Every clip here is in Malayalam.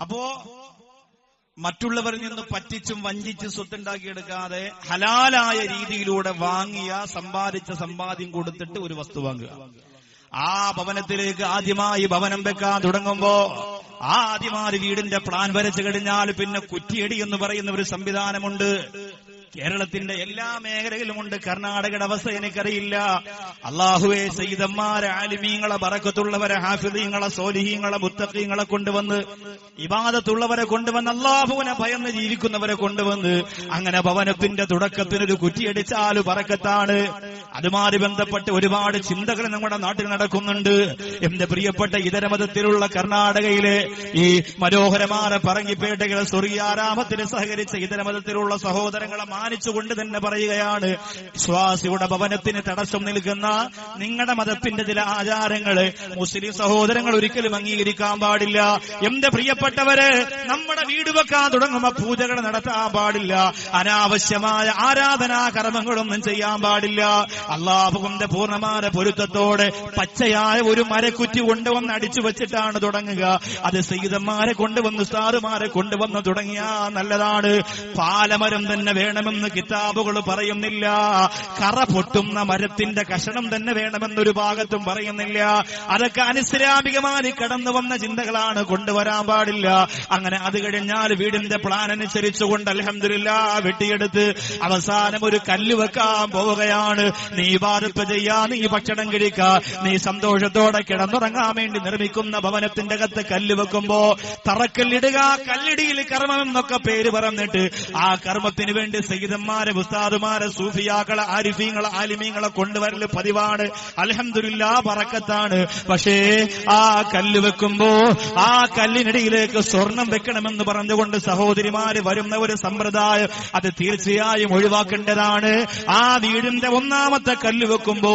അപ്പോ മറ്റുള്ളവരിൽ നിന്ന് പറ്റിച്ചും വഞ്ചിച്ചും സ്വത്തുണ്ടാക്കിയെടുക്കാതെ ഹലാലായ രീതിയിലൂടെ വാങ്ങിയ സമ്പാദിച്ച സമ്പാദ്യം കൊടുത്തിട്ട് ഒരു വസ്തു വാങ്ങുക. ആ ഭവനത്തിലേക്ക് ആദ്യമായി ഭവനം വെക്കാൻ തുടങ്ങുമ്പോ ആ ആദ്യമായി വീടിന്റെ പ്ലാൻ വരച്ചു കഴിഞ്ഞാൽ പിന്നെ കുറ്റിയടി എന്ന് പറയുന്ന ഒരു സംവിധാനമുണ്ട്. കേരളത്തിന്റെ എല്ലാ മേഖലയിലുമുണ്ട് കർണാടകയുടെ അവസ്ഥ എനിക്കറിയില്ല. അള്ളാഹുവെ സയ്യിദന്മാരെ ആലിമീങ്ങളെ ബറക്കത്തുള്ളവരെ ഹാഫിദീങ്ങളെ സോലിഹീങ്ങളെ മുത്തഖീങ്ങളെ കൊണ്ടുവന്ന് ഇബാദത്തുള്ളവരെ കൊണ്ടുവന്ന് അള്ളാഹുവിനെ ഭയന്ന് ജീവിക്കുന്നവരെ കൊണ്ടുവന്ന് അങ്ങനെ ഭവനത്തിന്റെ തുടക്കത്തിനൊരു കുറ്റിയടിച്ചാൽ പറക്കത്താണ്. അതുമായി ബന്ധപ്പെട്ട് ഒരുപാട് ചിന്തകൾ നമ്മുടെ നാട്ടിൽ നടക്കുന്നുണ്ട്. എന്റെ പ്രിയപ്പെട്ട ഇതര മതത്തിലുള്ള കർണാടകയിലെ ഈ മനോഹരമായ പറങ്കിപ്പേട്ടകളെ സ്വർഗീയാരാമത്തിന് സഹകരിച്ച ഇതര മതത്തിലുള്ള സഹോദരങ്ങളെ മാനിച്ചുകൊണ്ട് തന്നെ പറയുകയാണ്. വിശ്വാസിയുടെ ഭവനത്തിന് തടസ്സം നിൽക്കുന്ന നിങ്ങളുടെ മതത്തിന്റെ ചില ആചാരങ്ങൾ മുസ്ലിം സഹോദരങ്ങൾ ഒരിക്കലും അംഗീകരിക്കാൻ പാടില്ല. എന്റെ പ്രിയപ്പെട്ടവര് നമ്മുടെ വീട് വെക്കാൻ തുടങ്ങുമ്പോ പൂജകൾ നടത്താൻ പാടില്ല. അനാവശ്യമായ ആരാധനാ കർമ്മങ്ങളൊന്നും ചെയ്യാൻ പാടില്ല. അള്ളാഹുവിന്റെ പൂർണമായ പൊരുത്തത്തോടെ പച്ചയായ ഒരു മരക്കുറ്റി കൊണ്ടുവന്ന് അടിച്ചു വെച്ചിട്ടാണ് തുടങ്ങുക. അത് സീതന്മാരെ കൊണ്ടുവന്ന് സാറുമാരെ കൊണ്ടുവന്ന് തുടങ്ങിയാ നല്ലതാണ്. പാലമരം തന്നെ വേണമെന്ന് കിതാബുകൾ പറയുന്നില്ല. കറ പൊട്ടുന്ന മരത്തിന്റെ കഷണം തന്നെ വേണമെന്നൊരു ഭാഗത്തും പറയുന്നില്ല. അതൊക്കെ അനുസരാമികമായി കടന്നു വന്ന ചിന്തകളാണ് കൊണ്ടുവരാൻ പാടില്ല. അങ്ങനെ അത് കഴിഞ്ഞാൽ വീടിന്റെ പ്ലാൻ അനുസരിച്ചുകൊണ്ട് അലഹമില്ല വെട്ടിയെടുത്ത് അവസാനം ഒരു കല്ല് വെക്കാൻ പോവുകയാണ്. നീ വാരത്ത് ചെയ്യാ നീ ഭക്ഷണം കഴിക്ക നീ സന്തോഷത്തോടെ കിടന്നുറങ്ങാൻ വേണ്ടി നിർമ്മിക്കുന്ന ഭവനത്തിന്റെ അകത്ത് കല്ല് വെക്കുമ്പോ തറക്കല്ലിടുക കല്ലിടിയിൽ കർമ്മം എന്നൊക്കെ പേര് പറഞ്ഞിട്ട് ആ കർമ്മത്തിന് വേണ്ടി സഹിതന്മാരെ ഉസ്താദുമാരെ സൂഫിയാക്കളെ ആരിഫീങ്ങളെ ആലിമീങ്ങളെ കൊണ്ടുവരൽ പതിവാണ്. അലഹമില്ല പറക്കത്താണ്. പക്ഷേ ആ കല്ല് വെക്കുമ്പോ ആ കല്ലിനിടയിലേക്ക് സ്വർണം വെക്കണമെന്ന് പറഞ്ഞുകൊണ്ട് സഹോദരിമാര് വരുന്ന ഒരു സമ്പ്രദായം അത് തീർച്ചയായും ഒഴിവാക്കേണ്ടതാണ്. ആ വീടിന്റെ ഒന്നാമത്തെ കല്ല് വെക്കുമ്പോ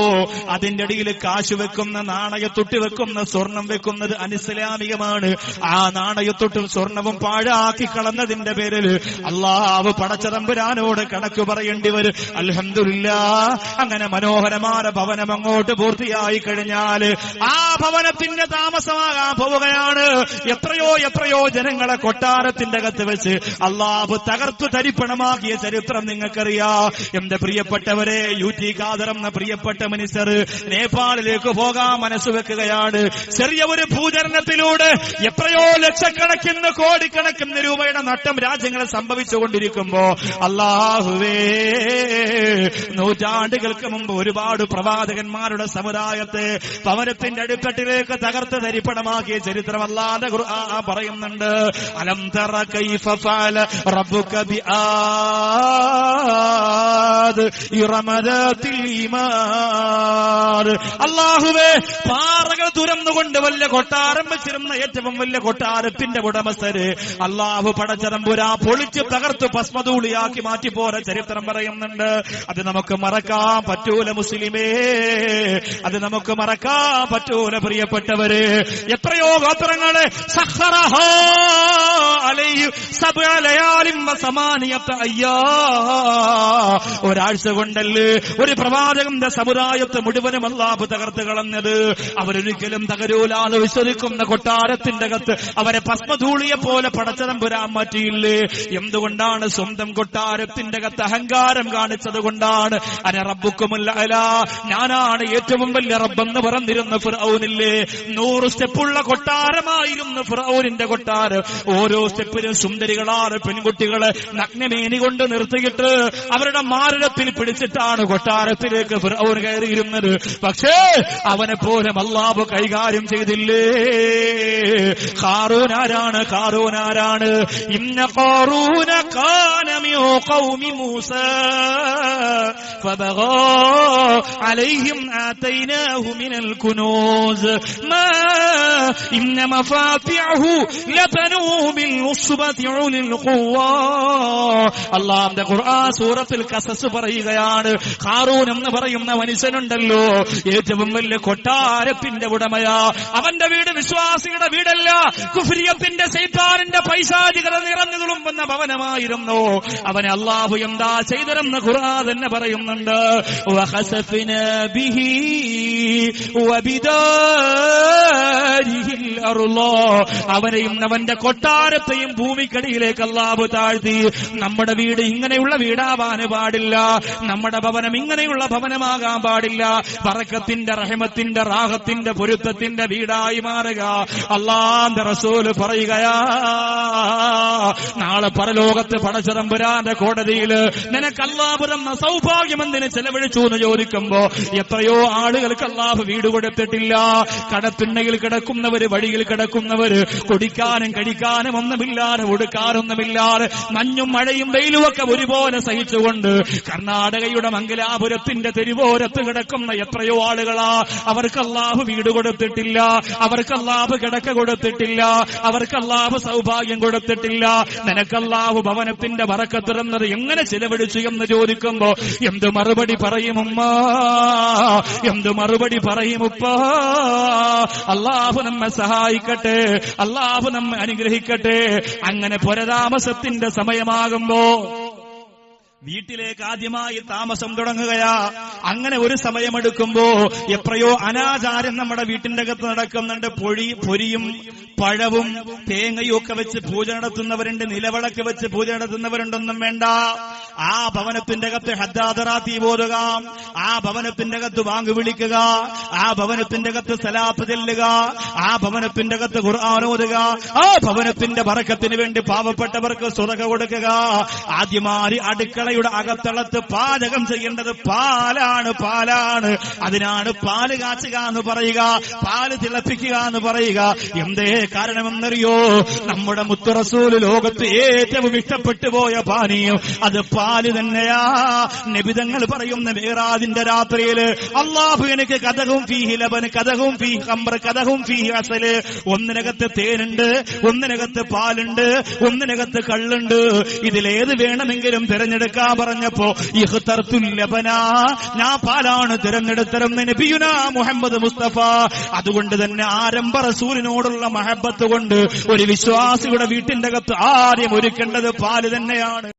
അതിന്റെ ഇടയിൽ കാശ് വെക്കുന്ന നാണയത്തൊട്ട് വെക്കുന്ന സ്വർണം വെക്കുന്നത് അനിസ്ലാമികമാണ്. ആ നാണയത്തൊട്ടും സ്വർണവും പാഴാക്കി കളഞ്ഞതിന്റെ പേരിൽ അള്ളാഹ് പടച്ചതമ്പുരാനോട് കണക്ക് പറയേണ്ടി വരും. അലഹമില്ല അങ്ങനെ മനോഹരമായ ഭവനം അങ്ങോട്ട് പൂർത്തിയായി കഴിഞ്ഞാൽ ആ ഭവനത്തിന്റെ താമസമാകാൻ പോവുകയാണ്. എത്രയോ എത്രയോ ജനങ്ങളെ കൊട്ടാരത്തിന്റെ അകത്ത് വെച്ച് അള്ളാഹ് തകർത്തു തരിപ്പണമാക്കിയ ചരിത്രം നിങ്ങൾക്കറിയാ. എന്റെ പ്രിയപ്പെട്ടവരെ യു ടി ഖാദർ എന്ന പ്രിയപ്പെട്ട മനുഷ്യർ നേപ്പാളിലേക്ക് പോകാൻ മനസ്സ് വെക്കുകയാണ്. ചെറിയ ഒരു ഭൂചരണത്തിലൂടെ എത്രയോ ലക്ഷക്കണക്കിന് കോടിക്കണക്കിന് രൂപയുടെ നട്ടം രാജ്യങ്ങളെ സംഭവിച്ചുകൊണ്ടിരിക്കുമ്പോ അള്ളാഹുവേ നൂറ്റാണ്ടുകൾക്ക് മുമ്പ് ഒരുപാട് പ്രവാചകന്മാരുടെ സമുദായത്തെ പവനത്തിന്റെ അടുക്കട്ടിലേക്ക് തകർത്ത് തരിപ്പണമാക്കിയ ചരിത്രം അല്ലാതെ ഖുർആൻ പറയുന്നുണ്ട്. അലം തറ കൈഫ ഫഅല റബ്ബുക ഈമാൻ. അല്ലാഹുവേ പാറകൾ തുരന്നുകൊണ്ട് വല്ല കൊട്ടാരം വെച്ചിരുന്ന ഏറ്റവും വലിയ കൊട്ടാരത്തിന്റെ ഉടമസ്ഥര് അള്ളാഹു പടച്ചതമ്പുരാ പൊളിച്ച് തകർത്ത് ഭസ്മതൂളിയാക്കി മാറ്റി പോര ചരിത്രം പറയുന്നുണ്ട്. അത് നമുക്ക് മറക്കാൻ പറ്റൂല മുസ്ലിമേ. അത് നമുക്ക് മറക്കാൻ പറ്റൂല പ്രിയപ്പെട്ടവര്. എത്രയോ ഗോത്രങ്ങൾ ഒരാഴ്ച കൊണ്ടല്ലേ ഒരു പ്രവാചകന്റെ സമുദായത്തെ മുഴുവനും അല്ലാഹു തകർത്ത് കളഞ്ഞത്. അവരൊരിക്കലും തകരൂലാന്ന് വിശ്വസിക്കുന്ന കൊട്ടാരത്തിന്റെ അകത്ത് അവരെ ഭസ്മധൂളിയെ പോലെ പടച്ചതമ്പുരാൻ മാറ്റിയില്ലേ? എന്തുകൊണ്ടാണ് സ്വന്തം കൊട്ടാരത്തിന്റെ അകത്ത് അഹങ്കാരം കാണിച്ചത് കൊണ്ടാണ്. അന റബ്ബുക്കുമല്ല അല ഞാനാണ് ഏറ്റവും വലിയ റബ്ബെന്ന് പറഞ്ഞിരുന്ന ഫിറൌനില്ലേ? നൂറ് സ്റ്റെപ്പുള്ള കൊട്ടാരമായിരുന്നു ഫിറൌനിന്റെ കൊട്ടാരം. ഓരോ സ്റ്റെപ്പിലും സുന്ദരികളാണ് പെൺകുട്ടികളെ നഗ്നമേനി കൊണ്ട് നിർത്തിയിട്ട് അവരുടെ മാരടത്തിൽ പിടിച്ചിട്ടാണ് കൊട്ടാരത്തിലേക്ക് ഫിറൌൻ കയറിയിരുന്നത്. പക്ഷേ അവനെ പോലെ അല്ലാഹു കൈകാര്യം ചെയ്തില്ലേ? ഖാറൂൻ ആരാണ്? ഇന്ന ഖാറൂന കാന മിൻ ഖൗമി മൂസ فبغى عليهم آتيناه من الكنوز ما إن مفاتعه لتنوء بالعصبة أولي القوى അള്ളാന്റെ ഖുർആൻ സൂറത്തിൽ കസസ് പറയുകയാണ് ഖാറൂൻ എന്ന് പറയുന്ന മനുഷ്യനുണ്ടല്ലോ ഏറ്റവും വലിയ കൊട്ടാരത്തിന്റെ ഉടമയാ അവന്റെ വീട് വിശ്വാസിയുടെ വീടല്ല ഭവനമല്ല കുഫ്രിയത്തിന്റെ സൈത്താനിന്റെ പൈശാചികത നിറഞ്ഞു തുളുമ്പുന്ന ഭവനമായിരുന്നു അവനെ അള്ളാഹു എന്താ ചെയ്തരെന്ന് ഖുർആൻ തന്നെ പറയുന്നുണ്ട്. അവരെയും അവന്റെ കൊട്ടാരത്തെയും ഭൂമിക്കടിയിലേക്ക് അള്ളാഹു താഴ്ത്തി. നമ്മുടെ വീട് ഇങ്ങനെയുള്ള വീടാവാൻ പാടില്ല. നമ്മുടെ ഭവനം ഇങ്ങനെയുള്ള ഭവനമാകാൻ പാടില്ല. പറക്കത്തിന്റെ റഹമത്തിന്റെ റാഹത്തിന്റെ പൊരുത്തത്തിന്റെ വീടായി മാറുക. അള്ളാന്റെ റസൂൽ പറയുകയാ നാളെ പരലോകത്ത് പടച്ചിറമ്പുരാന്റെ കോടതിയിൽ നിനക്ക് അള്ളാഹു തന്ന സൗഭാഗ്യം എന്തിന് ചെലവഴിച്ചു എന്ന് ചോദിക്കുമ്പോ എത്രയോ ആളുകൾക്ക് അള്ളാഹു വീട് കൊടുത്തിട്ടില്ല. കടത്തിണ്ണയിൽ കിടക്കുന്നവര് വഴിയിൽ കിടക്കുന്നവര് കുടിക്കാനും കഴിക്കാനും ഒന്നുമില്ലാതെ ഒടുക്കാനൊന്നുമില്ലാതെ മഞ്ഞും മഴയും വെയിലും ഒക്കെ ഒരുപോലെ സഹിച്ചുകൊണ്ട് കർണാടകയുടെ മംഗലാപുരത്തിന്റെ തെരുവോരത്ത് കിടക്കുന്ന എത്രയോ ആളുകളാ അവർക്ക് അള്ളാഹു വീട് കൊടുത്തിട്ടില്ല. അവർക്ക് അള്ളാഹ് കിടക്ക കൊടുത്തിട്ടില്ല. അവർക്ക് അള്ളാഹ് സൗഭാഗ്യം കൊടുത്തിട്ടില്ല. നിനക്കല്ലാഹു ഭവനത്തിന്റെ വറക്ക തുറന്നത് എങ്ങനെ ചിലവഴിച്ചു എന്ന് ചോദിക്കുമ്പോ എന്ത് മറുപടി പറയും ഉമ്മ? എന്ത് മറുപടി പറയും ഉപ്പ? അള്ളാഹു നമ്മെ സഹായിക്കട്ടെ അള്ളാഹു നമ്മെ അനുഗ്രഹിക്കട്ടെ. അങ്ങനെ പുരതാമസത്തിന്റെ സമയമാകുമ്പോ വീട്ടിലേക്ക് ആദ്യമായി താമസം തുടങ്ങുകയാ. അങ്ങനെ ഒരു സമയമെടുക്കുമ്പോ എത്രയോ അനാചാരം നമ്മുടെ വീട്ടിന്റെ അകത്ത് നടക്കുന്നുണ്ട്. പൊഴി പൊരിയും പഴവും തേങ്ങയും ഒക്കെ വെച്ച് പൂജ നടത്തുന്നവരുണ്ട്. നിലവിളക്ക് വെച്ച് പൂജ നടത്തുന്നവരുണ്ടൊന്നും വേണ്ട. ആ ഭവനത്തിന്റെ അകത്ത് ഹദ്ദാദറാത്തി പോതുക ആ ഭവനത്തിന്റെ അകത്ത് വാങ്ങു വിളിക്കുക. ആ ഭവനത്തിന്റെ അകത്ത് സലാത്ത് ചെല്ലുക. ആ ഭവനത്തിന്റെ അകത്ത് ഖുർആാനോതുക ആ ഭവനത്തിന്റെ വറക്കത്തിന് വേണ്ടി പാവപ്പെട്ടവർക്ക് സുറക കൊടുക്കുക. ആദ്യമായി അടുക്കളയുടെ അകത്തളത്ത് പാചകം ചെയ്യേണ്ടത് പാലാണ് പാലാണ്. അതിനാണ് പാൽ കാച്ചുക എന്ന് പറയുക പാൽ തിളപ്പിക്കുക എന്ന് പറയുക. എന്തേ കാരണമെന്നറിയോ? നമ്മുടെ മുത്തുറസൂൽ ലോകത്ത് ഏറ്റവും ഇഷ്ടപ്പെട്ടു പോയ പാനീയം അത് പാൽ തന്നെയാ. നിബിതങ്ങൾ പറയുന്ന മേറാദിന്റെ രാത്രിയിൽ അള്ളാഹു എനിക്ക് കഥകും ഫീഹി ലബൻ കഥകും ഫീ കമ്പർ കഥകും ഫീഹി അസൽ. ഒന്നിനകത്ത് തേനുണ്ട് ഒന്നിനകത്ത് പാലുണ്ട് ഒന്നിനകത്ത് കള്ളുണ്ട്. ഇതിലേത് വേണമെങ്കിലും തിരഞ്ഞെടുക്കാൻ പറഞ്ഞപ്പോ ഞാൻ പാലാണ് തിരഞ്ഞെടുത്തരം മുഹമ്മദ് മുസ്തഫ. അതുകൊണ്ട് തന്നെ ആരംഭ റസൂലിനോടുള്ള മഹബത്ത് കൊണ്ട് ഒരു വിശ്വാസിയുടെ വീട്ടിന്റെ അകത്ത് ആദ്യം ഒരുക്കേണ്ടത് പാൽ തന്നെയാണ്.